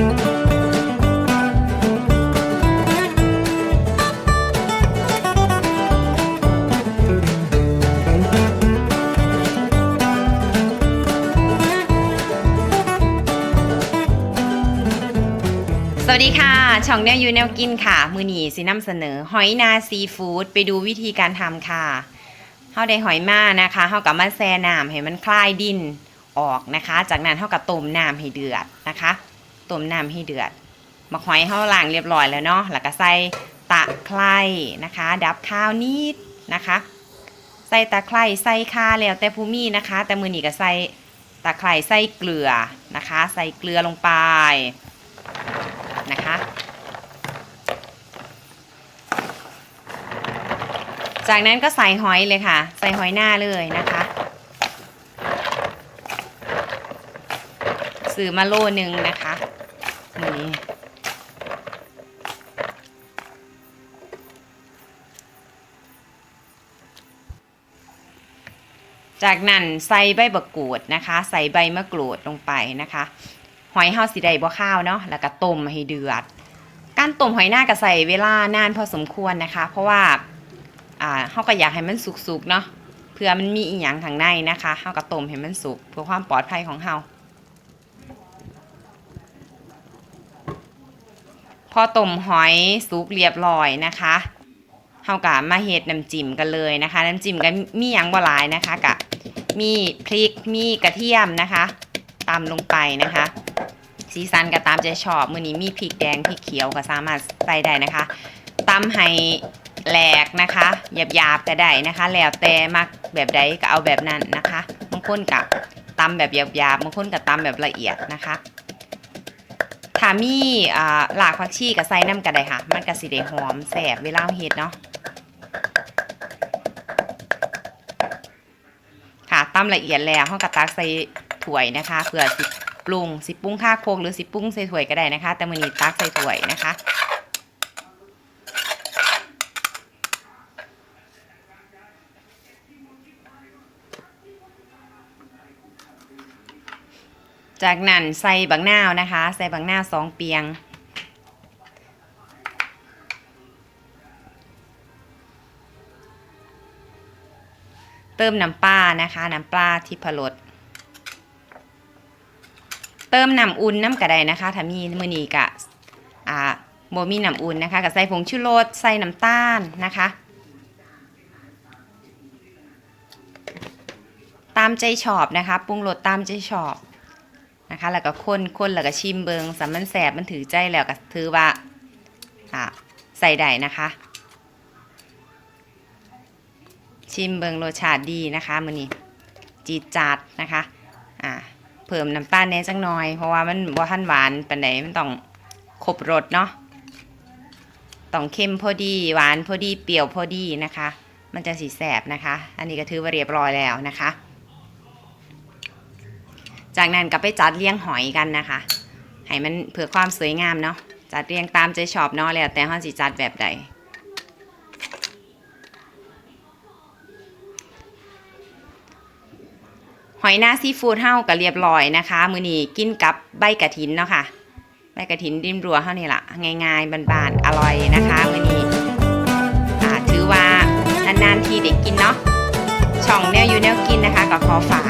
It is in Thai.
สวัสดีค่ะ ช่องแนวยูแนวกินค่ะ มือหนีสินำเสนอ หอยนาซีฟู้ดไปดูวิธีการทำค่ะเฮาได้หอยมานะคะเฮากับมาแช่น้ำให้มันคลายดินออกนะคะ จากนั้นเฮากับต้มน้ำให้เดือดนะคะ ต้มน้ำให้เดือดมาหอยเฮาล้างเรียบร้อยแล้วเนาะแล้วก็ใส่ตะไคร้นะคะ ดับข้าวนิดนะคะ ใส่ตะไคร้ใส่ข่าแล้วแต่ผู้มีนะคะ แต่มือหนีก็ใส่ตะไคร้ใส่เกลือนะคะ ใส่เกลือลงไปนะคะ จากนั้นก็ใส่หอยเลยค่ะ ใส่หอยหน้าเลยนะคะซื้อมาโลนึงนะคะ นี่จากนั้นใส่ใบบักกูดนะคะ ใส่ใบมะกรูดลงไปนะคะ หอยเฮาสีได้บ่ข้าวเนาะแล้วก็ต้มให้เดือด การต้มหอยหน้าก็ใส่เวลานานพอสมควรนะคะ เพราะว่าอ่าเฮาก็อยากให้มันสุกๆเนาะเพื่อมันมีอีหยังข้างในนะคะเฮาก็ต้มให้มันสุกเพื่อความปลอดภัยของเฮา พอต้มหอยสุกเรียบร้อยนะคะเฮาก็มาเฮ็ดน้ำจิ้มกันเลยนะคะ น้ำจิ้มก็มีหยังบ่หลายนะคะกะมีพริกมีกระเทียมนะคะตำลงไปนะคะ สีสันก็ตามใจชอบมือนี้มีพริกแดงพริกเขียวก็สามารถใส่ได้นะคะตำให้แหลกนะคะหยาบๆก็ได้นะคะ แล้วแต่มักแบบใดก็เอาแบบนั้นนะคะบางคนกับตำแบบหยาบๆบางคนกับตำแบบละเอียดนะคะ มีอ่าหลากผักชีกับไส้น้ำก็ได้ค่ะ มันก็สิได้หอมแสบเวลาเฮ็ดเนาะค่ะตำละเอียดแล้วห้องกระตักใส่ถ้วยนะคะเผื่อสิปรุงสิปรุงข้าวโคกหรือสิปรุงใส่ถ้วยก็ได้นะคะ แต่มือนี้ตักใส่ถ้วยนะคะ จากนั้นใส่บังนาวนะคะ ใส่บังนาวสองเปียง เติมน้ำปลานะคะ น้ำปลาทิพรสเติมน้ำอุ่นน้ำกระไดนะคะถ้ามีมือนีกะอ่าโมมีน้ำอุ่นนะคะกับใส่ผงชูรสใส่น้ำตาลนะคะ ตามใจชอบนะคะปรุงรสตามใจชอบ นะคะ แล้วก็คนคนแล้วก็ชิมเบิงสำมันแสบมันถือใจแล้วก็ถือว่าอ่าใส่ได้นะคะ ชิมเบิงรสชาติดีนะคะมือนี้จีดจัดนะคะอ่าเพิ่มน้ำตาลแน่จังหน่อย เพราะว่ามันบ่ทันหวานปานใดมันต้องครบรสเนาะต้องเค็มพอดีหวานพอดีเปรี้ยวพอดีนะคะ มันจะสีแสบนะคะ อันนี้ก็ถือว่าเรียบร้อยแล้วนะคะ จากนั้นก็ไปจัดเรียงหอยกันนะคะ ให้มันเพื่อความสวยงามเนาะ จัดเรียงตามใจชอบเนาะแล้วแต่ห้องสิจัดแบบใด หอยหน้าซีฟู้ดเฮาก็เรียบร้อยนะคะ มือนี้กินกับใบกระถินเนาะค่ะ ใบกระถินริมรัวเฮานี่ล่ะง่ายๆบานๆอร่อยนะคะ มือนี้ถือว่านานๆทีได้กินเนาะ ช่องแนวอยู่แนวกินนะคะก็ขอฝาก